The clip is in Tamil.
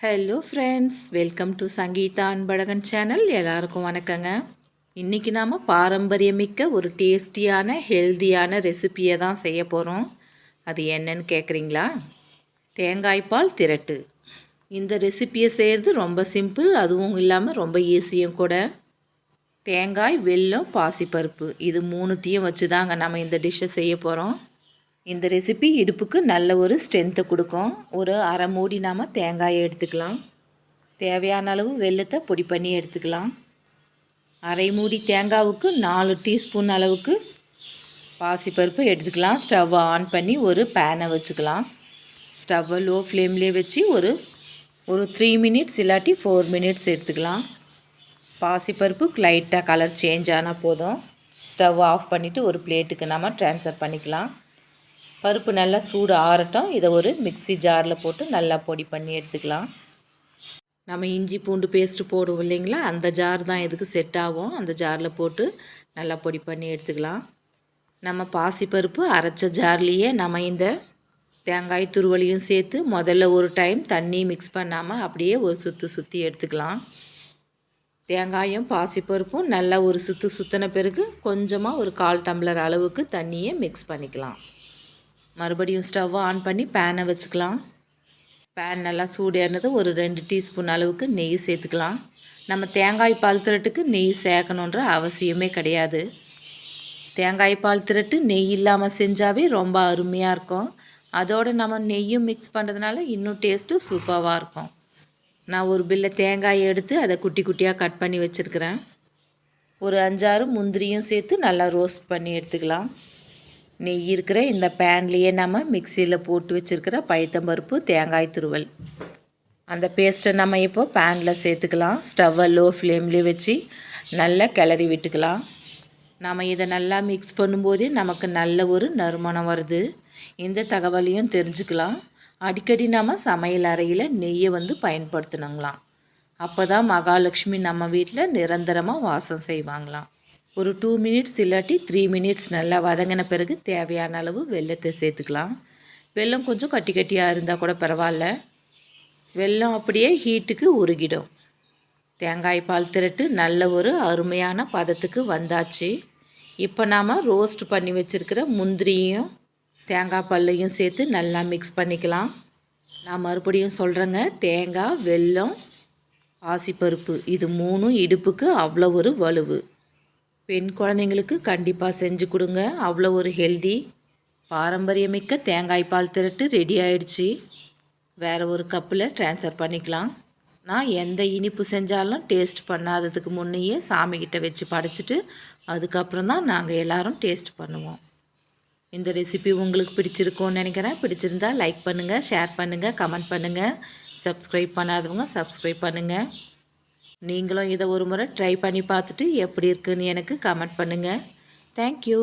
Hello friends welcome to Sangeetha Anbazhagan channel எல்லாருக்கும் வணக்கங்க. இன்றைக்கி நாம் பாரம்பரியமிக்க ஒரு டேஸ்டியான ஹெல்தியான ரெசிப்பியை தான் செய்ய போகிறோம் அது என்னன்னு கேட்குறீங்களா தேங்காய்பால் திரட்டு. இந்த ரெசிப்பியை செய்கிறது ரொம்ப சிம்பிள் அதுவும் இல்லாமல் ரொம்ப ஈஸியும் கூட. தேங்காய் வெல்லம் பாசிப்பருப்பு. இது மூணுத்தையும் வச்சு தாங்க நம்ம இந்த டிஷ்ஷை செய்ய போகிறோம் இந்த ரெசிபி இடுப்புக்கு நல்ல ஒரு ஸ்ட்ரென்த்தை கொடுக்கும். ஒரு அரை மூடி நாம் தேங்காயை எடுத்துக்கலாம். தேவையான அளவு வெள்ளத்தை பொடி பண்ணி எடுத்துக்கலாம். அரை மூடி தேங்காவுக்கு நாலு டீஸ்பூன் அளவுக்கு பாசிப்பருப்பு எடுத்துக்கலாம். ஸ்டவ்வை ஆன் பண்ணி ஒரு பேனை வச்சுக்கலாம். ஸ்டவ்வை லோ ஃப்ளேம்லேயே வச்சு ஒரு ஒரு த்ரீ மினிட்ஸ் இல்லாட்டி ஃபோர் மினிட்ஸ் எடுத்துக்கலாம். பாசிப்பருப்பு லைட்டாக கலர் சேஞ்ச் ஆனால் போதும். ஸ்டவ் ஆஃப் பண்ணிவிட்டு ஒரு பிளேட்டுக்கு நம்ம ட்ரான்ஸ்ஃபர் பண்ணிக்கலாம். பருப்பு நல்லா சூடு ஆறட்டும். இதை ஒரு மிக்சி ஜாரில் போட்டு நல்லா பொடி பண்ணி எடுத்துக்கலாம். நம்ம இஞ்சி பூண்டு பேஸ்ட்டு போடுவோம் இல்லைங்களா? அந்த ஜார் தான் இதுக்கு செட் ஆகும். அந்த ஜாரில் போட்டு நல்லா பொடி பண்ணி எடுத்துக்கலாம். நம்ம பாசிப்பருப்பு அரைச்ச ஜார்லேயே நம்ம இந்த தேங்காய் துருவலையும் சேர்த்து முதல்ல ஒரு டைம் தண்ணி மிக்ஸ் பண்ணாமல் அப்படியே ஒரு சுற்று சுற்றி எடுத்துக்கலாம். தேங்காயும் பாசிப்பருப்பும் நல்லா ஒரு சுற்று சுற்றின பிறகு கொஞ்சமாக ஒரு கால் டம்ளர் அளவுக்கு தண்ணியை மிக்ஸ் பண்ணிக்கலாம். மறுபடியும் ஸ்டவ்வை ஆன் பண்ணி பேனை வச்சுக்கலாம். பேன் நல்லா சூடேறினது ஒரு ரெண்டு டீஸ்பூன் அளவுக்கு நெய் சேர்த்துக்கலாம். நம்ம தேங்காய் பால் திரட்டுக்கு நெய் சேர்க்கணுன்ற அவசியமே கிடையாது. தேங்காய் பால் திரட்டு நெய் இல்லாமல் செஞ்சாவே ரொம்ப அருமையாக இருக்கும். அதோடு நம்ம நெய்யும் மிக்ஸ் பண்ணுறதுனால இன்னும் டேஸ்ட்டு சூப்பராக இருக்கும். நான் ஒரு பில்ல தேங்காயை எடுத்து அதை குட்டி குட்டியாக கட் பண்ணி வச்சுருக்கிறேன். ஒரு அஞ்சாறு முந்திரியும் சேர்த்து நல்லா ரோஸ்ட் பண்ணி எடுத்துக்கலாம். நெய் இருக்கிற இந்த பேன்லேயே நம்ம மிக்சியில் போட்டு வச்சுருக்கிற பைத்தம்பருப்பு தேங்காய் துருவல். அந்த பேஸ்ட்டை நம்ம இப்போ பேனில் சேர்த்துக்கலாம். ஸ்டவ்வை லோ ஃப்ளேம்லேயே வச்சு நல்லா கிளறி விட்டுக்கலாம். நம்ம இதை நல்லா மிக்ஸ் பண்ணும்போதே நமக்கு நல்ல ஒரு நறுமணம் வருது. இந்த தகவலையும் தெரிஞ்சுக்கலாம். அடிக்கடி நம்ம சமையல் அறையில் நெய்யை வந்து பயன்படுத்தணுங்களாம். அப்போ தான் மகாலட்சுமி நம்ம வீட்டில் நிரந்தரமாக வாசம் செய்வாங்களாம். ஒரு டூ மினிட்ஸ் இல்லாட்டி த்ரீ மினிட்ஸ் நல்லா வதங்கின பிறகு தேவையான அளவு வெள்ளத்தை சேர்த்துக்கலாம். வெள்ளம் கொஞ்சம் கட்டி கட்டியாக இருந்தால் கூட பரவாயில்ல. வெள்ளம் அப்படியே ஹீட்டுக்கு உருகிடும். தேங்காய் பால் திரட்டு நல்ல ஒரு அருமையான பதத்துக்கு வந்தாச்சு. இப்போ நாம் ரோஸ்ட் பண்ணி வச்சுருக்கிற முந்திரியும் தேங்காய் பல்லையும் சேர்த்து நல்லா மிக்ஸ் பண்ணிக்கலாம். நான் மறுபடியும் சொல்கிறேங்க தேங்காய் வெல்லம் பாசிப்பருப்பு இது மூணும் இடுப்புக்கு அவ்வளோ ஒரு வலுவு. பெண் குழந்தைங்களுக்கு கண்டிப்பாக செஞ்சு கொடுங்க. அவ்வளோ ஒரு ஹெல்தி பாரம்பரியமிக்க தேங்காய் பால் திரட்டு ரெடி ஆயிடுச்சு. வேறு ஒரு கப்பில் ட்ரான்ஸ்ஃபர் பண்ணிக்கலாம். நான் எந்த இனிப்பு செஞ்சாலும் டேஸ்ட் பண்ணாததுக்கு முன்னையே சாமிக்கிட்ட வச்சு படைச்சிட்டு அதுக்கப்புறம் தான் நாங்கள் எல்லோரும் டேஸ்ட் பண்ணுவோம். இந்த ரெசிபி உங்களுக்கு பிடிச்சிருக்கோன்னு நினைக்கிறேன். பிடிச்சிருந்தா லைக் பண்ணுங்கள் ஷேர் பண்ணுங்கள் கமெண்ட் பண்ணுங்கள் சப்ஸ்கிரைப் பண்ணாதவங்க சப்ஸ்கிரைப் பண்ணுங்கள் நீங்களும் இதை ஒரு முறை ட்ரை பண்ணி பார்த்துட்டு எப்படி இருக்குன்னு எனக்கு கமெண்ட் பண்ணுங்கள் தேங்க்யூ